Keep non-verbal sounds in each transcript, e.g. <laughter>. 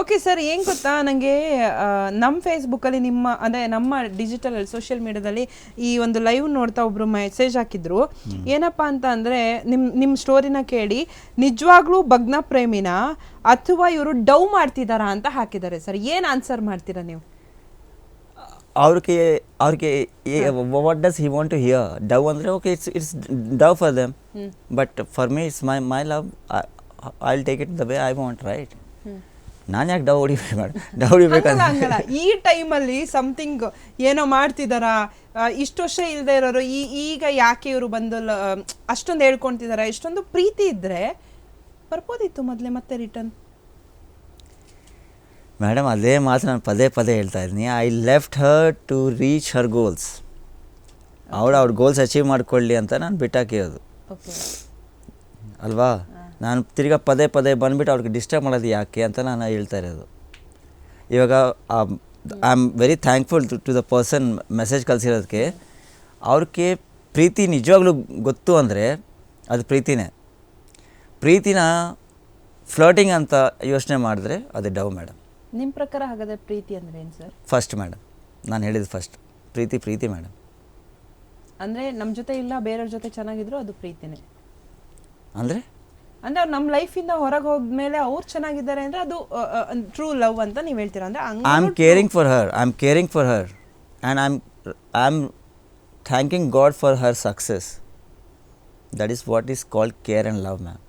Okay sir ಏನು ಗೊತ್ತಾ? ನನಗೆ ನಮ್ಮ ಫೇಸ್ಬುಕ್ಕಲ್ಲಿ ನಿಮ್ಮ ಅದೇ ನಮ್ಮ ಡಿಜಿಟಲ್ ಸೋಷಿಯಲ್ ಮೀಡಿಯಾದಲ್ಲಿ ಈ ಒಂದು ಲೈವ್ ನೋಡ್ತಾ ಒಬ್ಬರು ಮೆಸೇಜ್ ಹಾಕಿದ್ರು. ಏನಪ್ಪಾ ಅಂತ ಅಂದರೆ ನಿಮ್ಮ ನಿಮ್ಮ ಸ್ಟೋರಿನ ಕೇಳಿ ನಿಜವಾಗ್ಲೂ ಭಗ್ನ ಪ್ರೇಮಿನ? ಅಥವಾ ಇವರು ಡವ್ ಮಾಡ್ತಿದಾರಾ ಅಂತ ಹಾಕಿದ್ದಾರೆ ಸರ್ ಏನು ಆನ್ಸರ್ ಮಾಡ್ತೀರಾ ನೀವು? ಅವ್ರಿಗೆ ಅವ್ರಿಗೆ what does he want to hear ಡವ್ ಅಂದರೆ okay it's it's Dove for them but for me it's my my love I will take it the way I want right ನಾನು ಯಾಕೆ ಡವ್ ಹೊಡಿಬೇಕು ಮೇಡಮ್ ಡವ್ ಹಂಗಲ್ಲ ಹೊಡಿಬೇಕಂತ ಹಂಗಲ್ಲ. ಈ ಟೈಮಲ್ಲಿ ಸಮಥಿಂಗ್ ಏನೋ ಮಾಡ್ತಿದಾರಾ? ಆ, ಇಷ್ಟು ವರ್ಷ ಇಲ್ಲದೆ ಇರೋರು ಈ ಈಗ ಯಾಕೆ ಇವರು ಬಂದು ಲ- ಅಷ್ಟೊಂದು ಹೇಳ್ಕೊಂತಿದಾರ ಇಷ್ಟೊಂದು ಪ್ರೀತಿ ಇದ್ರೆ ಬರ್ಬೋದಿತ್ತು ಮೊದಲೇ ಮತ್ತೆ ರಿಟರ್ನ್ ಮೇಡಮ್ ಅದೇ ಮಾತು ನಾನು ಪದೇ ಪದೇ ಹೇಳ್ತಾ ಇದ್ದೀನಿ. I left her to reach her goals ಅವಳು ಅವ್ರ ಗೋಲ್ಸ್ ಅಚೀವ್ ಮಾಡ್ಕೊಳ್ಳಿ ಅಂತ ನಾನು ಬಿಟ್ಟಾಕಿರೋದು ಓಕೆ ಅಲ್ವಾ? ನಾನು ತಿರ್ಗಾ ಪದೇ ಪದೇ ಬಂದುಬಿಟ್ಟು ಅವ್ರಿಗೆ ಡಿಸ್ಟರ್ಬ್ ಮಾಡೋದು ಯಾಕೆ ಅಂತ ನಾನು ಹೇಳ್ತಾ ಇರೋದು. ಇವಾಗ I am very thankful to the person message ಕಳಿಸಿರೋದಕ್ಕೆ. ಅವ್ರಿಗೆ ಪ್ರೀತಿ ನಿಜವಾಗ್ಲೂ ಗೊತ್ತು ಅಂದರೆ ಅದು ಪ್ರೀತಿನೇ. ಪ್ರೀತಿನ ಫ್ಲರ್ಟಿಂಗ್ ಅಂತ ಯೋಚನೆ ಮಾಡಿದ್ರೆ ಅದು ಡವ್ ಮೇಡಮ್ ನಿಮ್ಮ ಪ್ರಕಾರ ಹಾಗಾದ್ರೆ ಪ್ರೀತಿ ಅಂದರೆ ಏನು ಸರ್? ಫಸ್ಟ್ ಮೇಡಮ್ ನಾನು ಹೇಳಿದ್ದು ಫಸ್ಟ್ ಪ್ರೀತಿ ಪ್ರೀತಿ ಮೇಡಮ್ ಅಂದರೆ ನಮ್ಮ ಜೊತೆ ಇಲ್ಲ ಬೇರೆಯವ್ರ ಜೊತೆ ಚೆನ್ನಾಗಿದ್ರು ಅದು ಪ್ರೀತಿನೇ. ಅಂದರೆ? ಅಂದ್ರೆ ಅವ್ರು ನಮ್ಮ ಲೈಫಿಂದ ಹೊರಗೆ ಹೋದ್ಮೇಲೆ ಅವ್ರು ಚೆನ್ನಾಗಿದ್ದಾರೆ ಅಂದ್ರೆ ಅದು ಟ್ರೂ ಲವ್ ಅಂತ ನೀವು ಹೇಳ್ತೀರಾ? ಅಂದ್ರೆ I am caring for her I am caring for her and I am I am thanking God for her success that is what is called care and love ma'am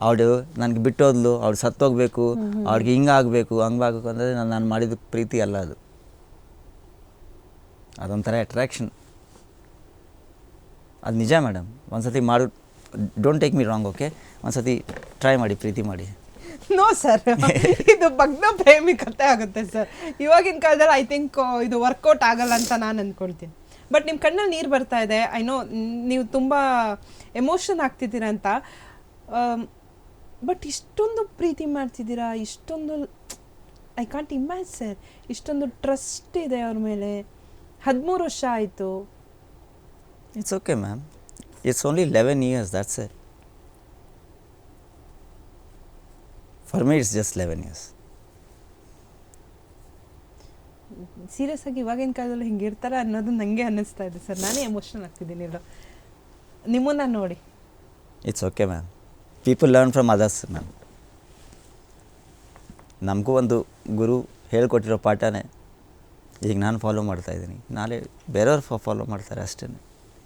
ಅವಳು ನನಗೆ ಬಿಟ್ಟೋದ್ಲು ಅವಳು ಸತ್ತೋಗ್ಬೇಕು ಅವ್ಳಿಗೆ ಹಿಂಗಾಗಬೇಕು ಹಂಗಾಗಬೇಕು ಅಂದರೆ ನಾನು ನಾನು ಮಾಡಿದ ಪ್ರೀತಿ ಅಲ್ಲ ಅದು. ಅದೊಂಥರ ಅಟ್ರಾಕ್ಷನ್ ಅದು ನಿಜ ಮೇಡಮ್ ಒಂದ್ಸತಿ ಮಾಡು don't take me wrong okay ಒಂದ್ಸತಿ ಟ್ರೈ ಮಾಡಿ ಪ್ರೀತಿ ಮಾಡಿ. ನೋ ಸರ್ <laughs> ಇದು ಭಗ್ನ ಪ್ರೇಮಿ ಕತೆ ಆಗುತ್ತೆ ಸರ್ ಇವಾಗಿನ ಕಾಲದಲ್ಲಿ ಐ ಥಿಂಕ್ ಇದು ವರ್ಕೌಟ್ ಆಗಲ್ಲ ಅಂತ ನಾನು ಅಂದ್ಕೊಳ್ತೀನಿ ಬಟ್ ನಿಮ್ಮ ಕಣ್ಣಲ್ಲಿ ನೀರು ಬರ್ತಾ ಇದೆ. ಐ ನೋ ನೀವು ತುಂಬ ಎಮೋಷನ್ ಆಗ್ತಿದ್ದೀರಾ ಅಂತ. ಬಟ್ ಇಷ್ಟೊಂದು ಪ್ರೀತಿ ಮಾಡ್ತಿದ್ದೀರಾ? ಇಷ್ಟೊಂದು ಐ ಕಾಂಟ್ ಇಮ್ಯಾಜ್ ಸರ್ ಇಷ್ಟೊಂದು ಟ್ರಸ್ಟ್ ಇದೆ ಅವ್ರ ಮೇಲೆ. ಹದಿಮೂರು ವರ್ಷ ಆಯಿತು. It's okay ma'am. It's only 11 years, that's it. For me, it's just 11 years. Serious ಆಗಿ ಇವಾಗಿನ ಕಾಲದಲ್ಲಿ ಹಿಂಗೆ ಇರ್ತಾರೆ ಅನ್ನೋದು ನನಗೆ ಅನ್ನಿಸ್ತಾ ಇದೆ ಸರ್. ನಾನೇ ಎಮೋಷನಲ್ ಆಗ್ತಿದ್ದೀನಿ ಇಲ್ಲ ನಿಮ್ಮನ್ನ ನೋಡಿ. It's okay ma'am people learn from others ma'am ನಮಗೂ ಒಂದು ಗುರು ಹೇಳ್ಕೊಟ್ಟಿರೋ ಪಾಠನೇ ಈಗ ನಾನು ಫಾಲೋ ಮಾಡ್ತಾ ಇದ್ದೀನಿ. ನಾಳೆ ಬೇರೆಯವ್ರು ಫಾಲೋ ಮಾಡ್ತಾರೆ ಅಷ್ಟೇ